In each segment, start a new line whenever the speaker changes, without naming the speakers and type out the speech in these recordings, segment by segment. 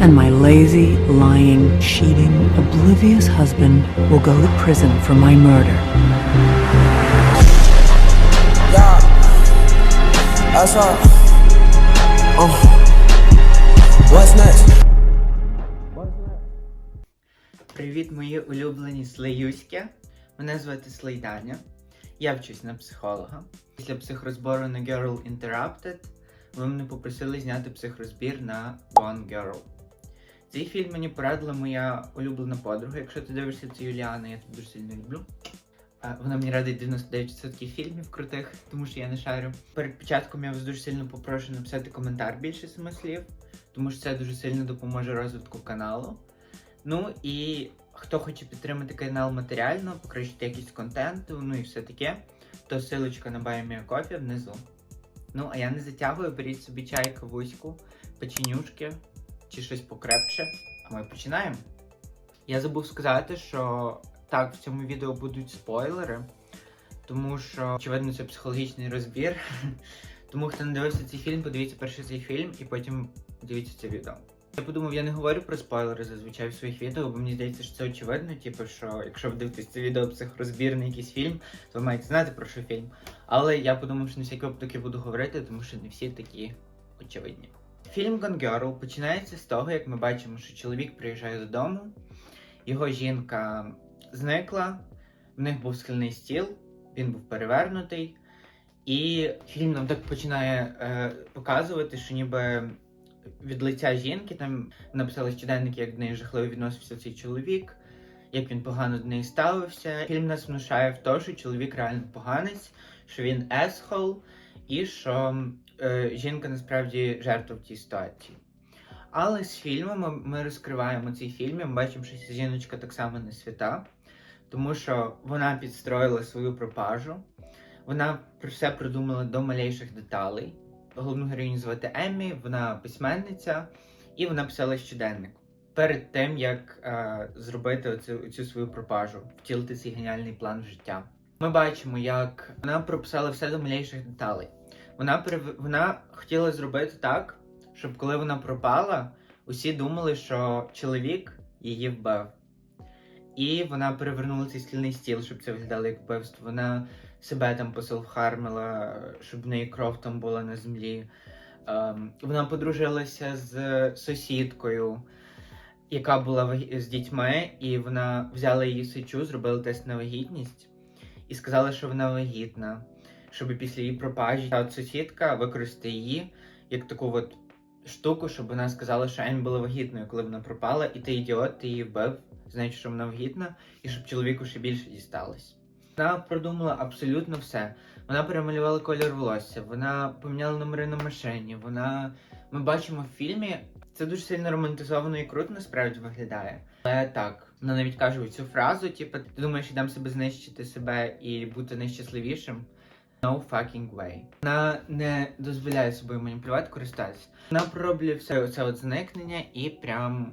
and my lazy, lying, cheating, oblivious husband will go to prison for my murder.
Yeah, that's right. Uh, what's next?
Привіт, мої улюблені слеюськи. Мене звати Слейданя. Я вчусь на психолога. Після психрозбору на Girl Interrupted ви мене попросили зняти психрозбір на Gone Girl. Цей фільм мені порадила моя улюблена подруга. Якщо ти дивишся, це Юліана, я тебе дуже сильно люблю. Вона мені радить 99% фільмів крутих, тому що я не шарю. Перед початком я вас дуже сильно попрошу написати коментар більше семи слів, тому що це дуже сильно допоможе розвитку каналу. Ну і хто хоче підтримати канал матеріально, покращити якість контенту, ну і все таке, то силочка на Coffee внизу. Ну, а я не затягую, беріть собі чай, кавуську, печенюшки чи щось покрепше. А ми починаємо. Я забув сказати, що так, в цьому відео будуть спойлери, тому що, очевидно, це психологічний розбір. Тому хто не дивився цей фільм, подивіться перший цей фільм і потім дивіться це відео. Я подумав, я не говорю про спойлери зазвичай в своїх відео, бо мені здається, що це очевидно, типу, що якщо ви дивитесь це відео психорозбір на якийсь фільм, то ви маєте знати про що фільм. Але я подумав, що на всякий випадок я буду говорити, тому що не всі такі очевидні. Фільм Gone Girl починається з того, як ми бачимо, що чоловік приїжджає додому, його жінка зникла, в них був скляний стіл, він був перевернутий. І фільм нам так починає е, показувати, що ніби від лиця жінки там написали щоденники, як до неї жахливо відносився цей чоловік, як він погано до неї ставився. Фільм нас внушає в те, що чоловік реально поганець, що він есхол, і що жінка насправді жертва в тій ситуації. Але з фільмом ми, розкриваємо цей фільм, ми бачимо, що ця жіночка так само не свята, тому що вона підстроїла свою пропажу, вона про все продумала до малейших деталей. Головну героїню звати Еммі, вона письменниця, і вона писала щоденник перед тим, як е, зробити оцю, цю свою пропажу, втілити цей геніальний план життя. Ми бачимо, як вона прописала все до малейших деталей. Вона вона хотіла зробити так, щоб коли вона пропала, усі думали, що чоловік її вбив. І вона перевернула цей стільний стіл, щоб це виглядало як вбивство. Вона себе там посилфхармила, щоб в неї кров там була на землі. Ем, вона подружилася з сусідкою, яка була з дітьми, і вона взяла її сечу, зробила тест на вагітність і сказала, що вона вагітна, щоб після її пропажі та сусідка використати її як таку от штуку, щоб вона сказала, що Емі була вагітною, коли вона пропала, і ти ідіот, ти її вбив, знаючи, що вона вагітна, і щоб чоловіку ще більше дісталось. Вона продумала абсолютно все. Вона перемалювала колір волосся, вона поміняла номери на машині. Вона ми бачимо в фільмі. Це дуже сильно романтизовано і круто насправді виглядає. Але так, вона навіть каже цю фразу: типу, ти думаєш, ідем себе знищити себе і бути найщасливішим. No fucking way. Вона не дозволяє собою маніпулювати, користатися. Вона пророблює все це от зникнення і прям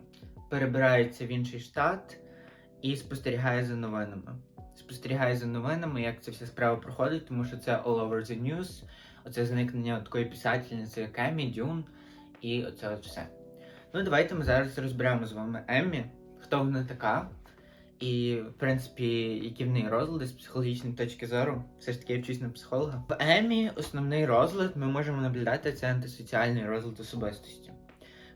перебирається в інший штат і спостерігає за новинами. Спостерігає за новинами, як ця вся справа проходить, тому що це all over the news, оце зникнення такої писательниці, як Еммі, Дюн, і оце от все. Ну, давайте ми зараз розберемо з вами Еммі, хто вона така, і, в принципі, які в неї розлади з психологічної точки зору. Все ж таки я вчусь на психолога. В Еммі основний розлад ми можемо наблюдати це антисоціальний розлад особистості.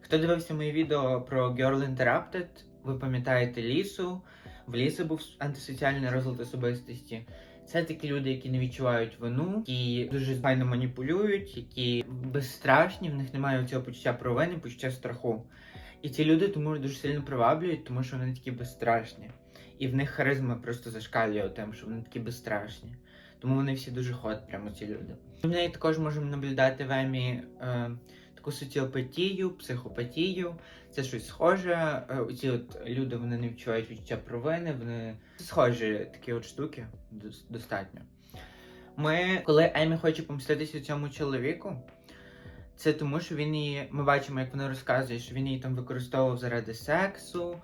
Хто дивився мої відео про Girl Interrupted, ви пам'ятаєте лісу. В лісі був антисоціальний розлад особистості. Це такі люди, які не відчувають вину, які дуже файно маніпулюють, які безстрашні, в них немає цього почуття провини, почуття страху. І ці люди тому дуже сильно приваблюють, тому що вони такі безстрашні. І в них харизма просто зашкалює тим, що вони такі безстрашні. Тому вони всі дуже ход, прямо ці люди. В неї також можемо наблюдати в Емі е, таку соціопатію, психопатію. Це щось схоже. Е, Ці от люди вони не відчувають відчуття провини, вони схожі такі от штуки достатньо. Ми, коли Емі хоче помститися цьому чоловіку, це тому, що він її. Ми бачимо, як вона розказує, що він її там використовував заради сексу,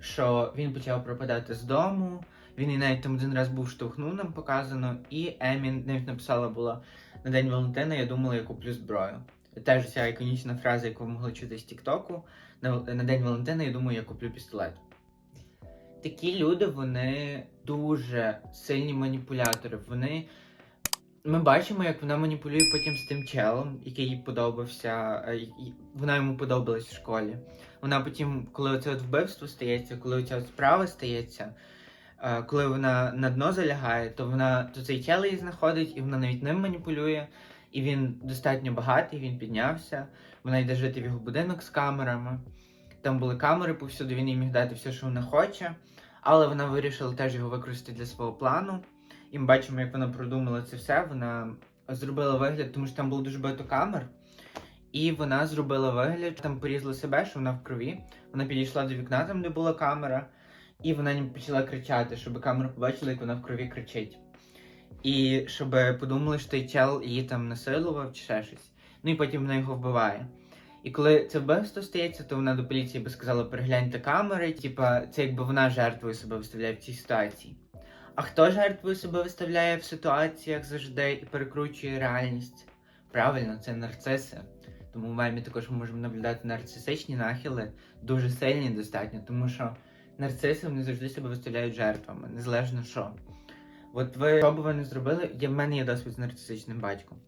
що він почав пропадати з дому. Він і навіть там один раз був штовхнув, нам показано, і Емі навіть написала була на День Валентина, я думала, я куплю зброю. Теж ця іконічна фраза, яку ви могли чути з Тіктоку. на, на День Валентина, я думаю, я куплю пістолет. Такі люди, вони дуже сильні маніпулятори. Вони. Ми бачимо, як вона маніпулює потім з тим челом, який їй подобався, е, вона йому подобалась в школі. Вона потім, коли оце от вбивство стається, коли оця от справа стається, е, коли вона на дно залягає, то вона то цей чел її знаходить, і вона навіть ним маніпулює. І він достатньо багатий, він піднявся. Вона йде жити в його будинок з камерами. Там були камери повсюди, він їй міг дати все, що вона хоче. Але вона вирішила теж його використати для свого плану. І ми бачимо, як вона продумала це все. Вона зробила вигляд, тому що там було дуже багато камер. І вона зробила вигляд, там порізала себе, що вона в крові. Вона підійшла до вікна, там де була камера, і вона почала кричати, щоб камера побачила, як вона в крові кричить. І щоб подумали, що той чел її там насилував чи ще щось. Ну і потім вона його вбиває. І коли це вбивство стається, то вона до поліції би сказала, перегляньте камери, типа це якби вона жертвою себе виставляє в цій ситуації. А хто жертвою себе виставляє в ситуаціях завжди і перекручує реальність? Правильно, це нарциси. Тому в мемі також ми можемо наблюдати нарцисичні нахили, дуже сильні достатньо, тому що нарциси вони завжди себе виставляють жертвами, незалежно що. От ви що б ви не зробили, я в мене є досвід з нарцисичним батьком.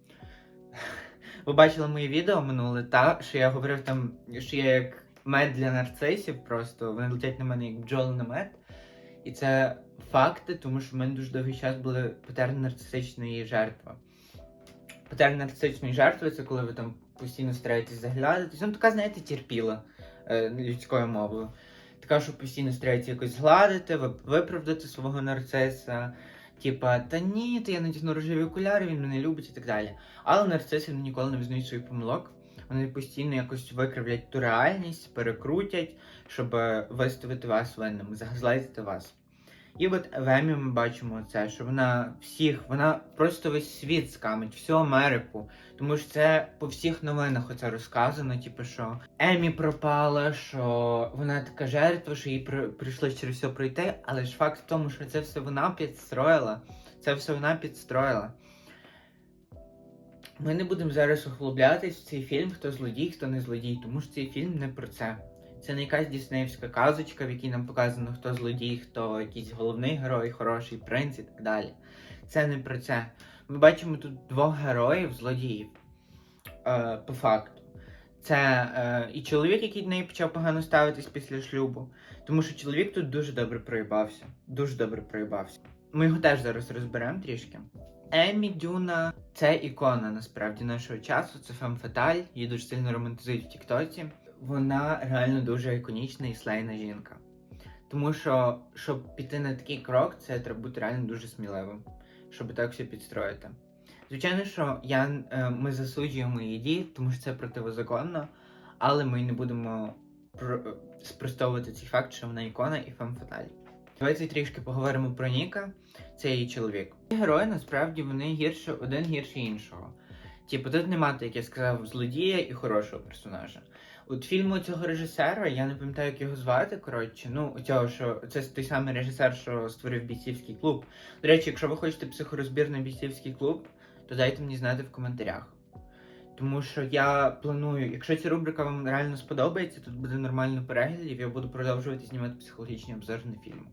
Ви бачили моє відео минуле, та що я говорив там, що я як мед для нарцисів, просто вони летять на мене як бджоли на мед. І це факти, тому що в мене дуже довгий час були патерни нарцисичної жертви. Патерн нарцисичної жертви це коли ви там постійно стараєтесь заглядатись. Ну, така, знаєте, терпіла е, людською мовою. Така, що постійно старається якось згладити, виправдати свого нарциса. Типа, та ні, то я надягну рожеві окуляри, він мене любить і так далі. Але нарциси ніколи не визнають своїх помилок. Вони постійно якось викривлять ту реальність, перекрутять, щоб е, виставити вас винним, загазлайтити вас. І от в Емі ми бачимо це, що вона всіх, вона просто весь світ скамить, всю Америку. Тому що це по всіх новинах оце розказано, типу, що Емі пропала, що вона така жертва, що їй при- прийшлось через все пройти. Але ж факт в тому, що це все вона підстроїла. Це все вона підстроїла. Ми не будемо зараз углублятись в цей фільм, хто злодій, хто не злодій, тому що цей фільм не про це. Це не якась діснеївська казочка, в якій нам показано, хто злодій, хто якийсь головний герой, хороший принц і так далі. Це не про це. Ми бачимо тут двох героїв, злодіїв. Е, по факту. Це е, і чоловік, який до неї почав погано ставитись після шлюбу. Тому що чоловік тут дуже добре проїбався. Дуже добре проїбався. Ми його теж зараз розберемо трішки. Емі Дюна це ікона насправді нашого часу. Це фемфеталь, її дуже сильно романтизують в Тіктоці. Вона реально дуже іконічна і слейна жінка. Тому що, щоб піти на такий крок, це треба бути реально дуже сміливим, щоб так все підстроїти. Звичайно, що я, е, ми засуджуємо її дії, тому що це противозаконно, але ми не будемо е, спростовувати цей факт, що вона ікона і фемфаталь. Давайте трішки поговоримо про Ніка, це її чоловік. Ці герої насправді вони гірше один гірше іншого. Типу, тут нема, як я сказав, злодія і хорошого персонажа. От фільму цього режисера, я не пам'ятаю, як його звати. Коротше, ну цього, що це той самий режисер, що створив бійцівський клуб. До речі, якщо ви хочете психорозбір на бійцівський клуб, то дайте мені знати в коментарях. Тому що я планую, якщо ця рубрика вам реально сподобається, тут буде нормально переглядів, я буду продовжувати знімати психологічні обзори на фільми.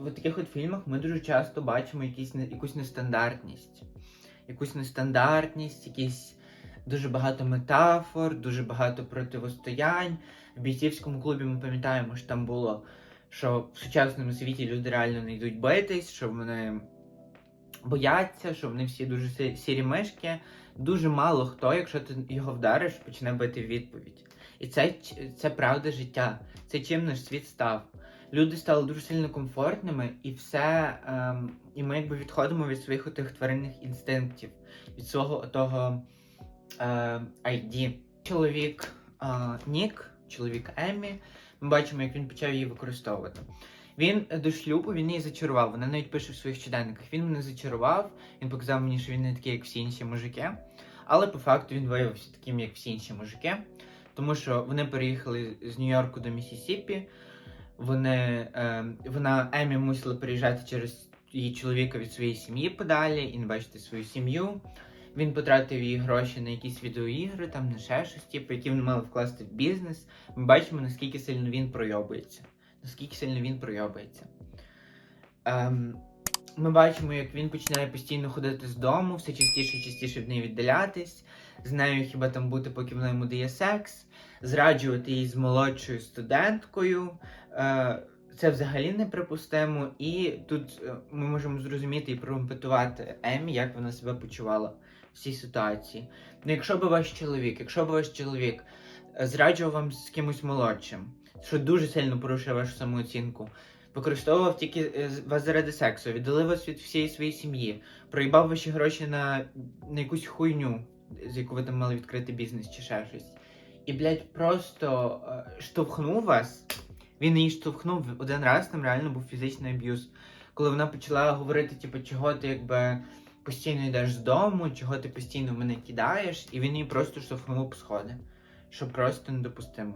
В таких от фільмах ми дуже часто бачимо якісь, якусь нестандартність. Якусь нестандартність, якісь дуже багато метафор, дуже багато противостоянь. В бійцівському клубі ми пам'ятаємо, що там було, що в сучасному світі люди реально не йдуть битись, що вони бояться, що вони всі дуже сірі мишки. Дуже мало хто, якщо ти його вдариш, почне бити відповідь. І це, це правда життя. Це чим наш світ став. Люди стали дуже сильно комфортними, і все. Ем, і ми якби відходимо від своїх отих тваринних інстинктів, від свого того ID. Чоловік е, Нік, чоловік Еммі, ми бачимо, як він почав її використовувати. Він е, до шлюбу він її зачарував. Вона навіть пише в своїх щоденниках. Він мене зачарував, він показав мені, що він не такий, як всі інші мужики. Але по факту він виявився таким, як всі інші мужики. Тому що вони переїхали з Нью-Йорку до Міссісіпі. Вони, е, вона Емі мусила переїжджати через її чоловіка від своєї сім'ї подалі і не бачити свою сім'ю. Він потратив її гроші на якісь відеоігри, там на ще щось, типу, які вони мали вкласти в бізнес. Ми бачимо, наскільки сильно він пройобується. Наскільки сильно він пройобується. Ем, ми бачимо, як він починає постійно ходити з дому, все частіше і частіше від неї віддалятись, з нею хіба там бути, поки вона йому дає секс, зраджувати її з молодшою студенткою. Е, це взагалі неприпустимо. І тут е, ми можемо зрозуміти і проімпетувати Емі, як вона себе почувала в цій ситуації. Ну, якщо б ваш чоловік, якщо б ваш чоловік е, зраджував вам з кимось молодшим, що дуже сильно порушує вашу самооцінку, використовував тільки е, вас заради сексу, віддалив вас від всієї своєї сім'ї, проїбав ваші гроші на, на якусь хуйню, з яку ви там мали відкрити бізнес чи ще щось. І, блядь, просто е, штовхнув вас. Він її штовхнув один раз, там реально був фізичний аб'юз. Коли вона почала говорити, типу, чого ти якби постійно йдеш з дому, чого ти постійно мене кидаєш, і він її просто штовхнув сходи. Що просто недопустимо.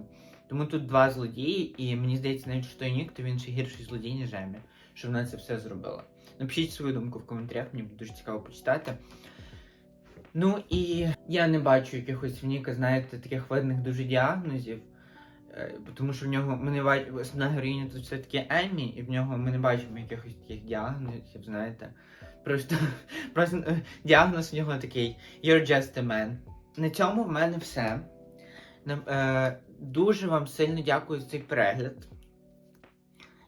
Тому тут два злодії, і мені здається, навіть що той нік, то він ще гірший злодій, ніж Емі, що вона це все зробила. Напишіть свою думку в коментарях, мені буде дуже цікаво почитати. Ну і я не бачу якихось в Ніка, знаєте, таких видних дуже діагнозів. Е, Тому що в нього ми не бачимо, основна героїня тут все-таки Еммі, і в нього ми не бачимо якихось таких діагнозів, знаєте. Просто, просто е, діагноз в нього такий You're just a man. На цьому в мене все. Е, дуже вам сильно дякую за цей перегляд.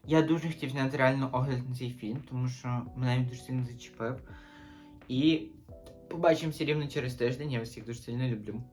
Я дуже хотів зняти реально огляд на цей фільм, тому що мене він дуже сильно зачепив. І побачимося рівно через тиждень. Я вас всіх дуже сильно люблю.